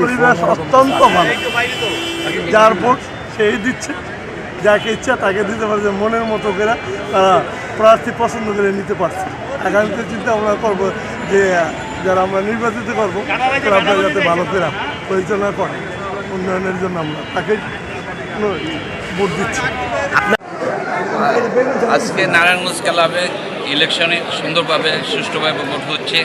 পরিবেশ অত্যন্ত ভালো। যার ভোট সেই দিচ্ছে, যাকে ইচ্ছা তাকে দিতে পারছে মনের মতো করে তারা প্রার্থী পছন্দ করে নিতে পারছে। আগামীতে চিন্তা আমরা করব যে, যারা আমরা নির্বাচিত করব, তারা যাতে ভালো করে পরিচালনা করে উন্নয়নের জন্য আমরা তাকে ভোট দিচ্ছি। আজকে নারায়ণগঞ্জ ক্লাবে ইলেকশনে সুন্দরভাবে সুষ্ঠুভাবে ভোট হচ্ছে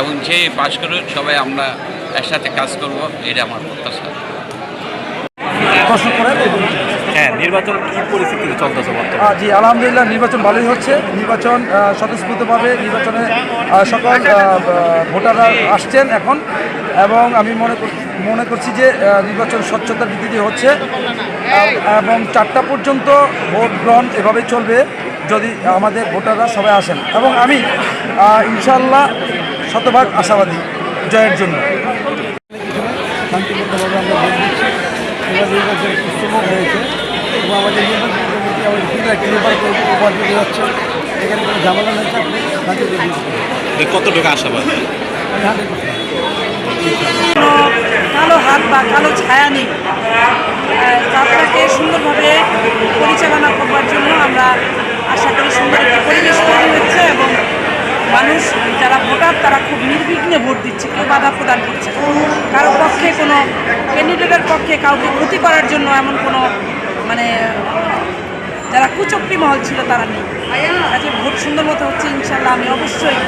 এবং যে পাশ করুক সবাই আমরা একসাথে কাজ করব এটা আমার প্রত্যাশা। হ্যাঁ নির্বাচন কি পরিস্থিতিতে চলতেছে জি আলহামদুলিল্লাহ নির্বাচন ভালোই হচ্ছে। নির্বাচন স্বতঃস্ফূর্তভাবে নির্বাচনে সকল ভোটাররা আসছেন এখন। এবং আমি মনে কর- মনে করছি যে নির্বাচন স্বচ্ছতার ভিত্তিতে হচ্ছে। এবং চারটা পর্যন্ত ভোট গ্রহণ এভাবে চলবে যদি আমাদের ভোটাররা সবাই আসেন। এবং আমি ইনশাল্লাহ শতভাগ আশাবাদী। জয়ের জন্য। শান্তিপূর্ণভাবে আমরা ভোট দিচ্ছি এবার নির্বাচন সুস্থমুখ হয়েছে এবং আমাদের নির্বাচন কমিটি আমাদের ফিডব্যাক নির্ভর করে উপহার দিতে যাচ্ছে এখানে কোনো ঝামেলা নেই আপনি শান্তিতে দিচ্ছি আশাবাদ কালো হাত বা কালো ছায়া নেই। যাত্রাকে সুন্দরভাবে পরিচালনা করবার জন্য আমরা আশা করি সুন্দর একটি পরিবেশ তৈরি হচ্ছে এবং মানুষ যারা ভোটার তারা নির্বিঘ্নে ভোট দিচ্ছে কেউ বাধা প্রদান করছে। কারও পক্ষে কোনো ক্যান্ডিডেটের পক্ষে কাউকে ক্ষতি করার জন্য এমন কোনো মানে যারা কুচক্রি মহল ছিল তারা নেই। কাজে ভোট সুন্দর মতো হচ্ছে ইনশাল্লাহ আমি অবশ্যই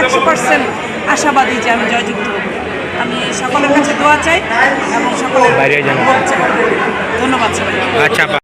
একশো পার্সেন্ট আশাবাদী যে আমি জয়যুক্ত হব। আমি সকলের কাছে দোয়া চাই এবং সকলের ধন্যবাদ সবাই আচ্ছা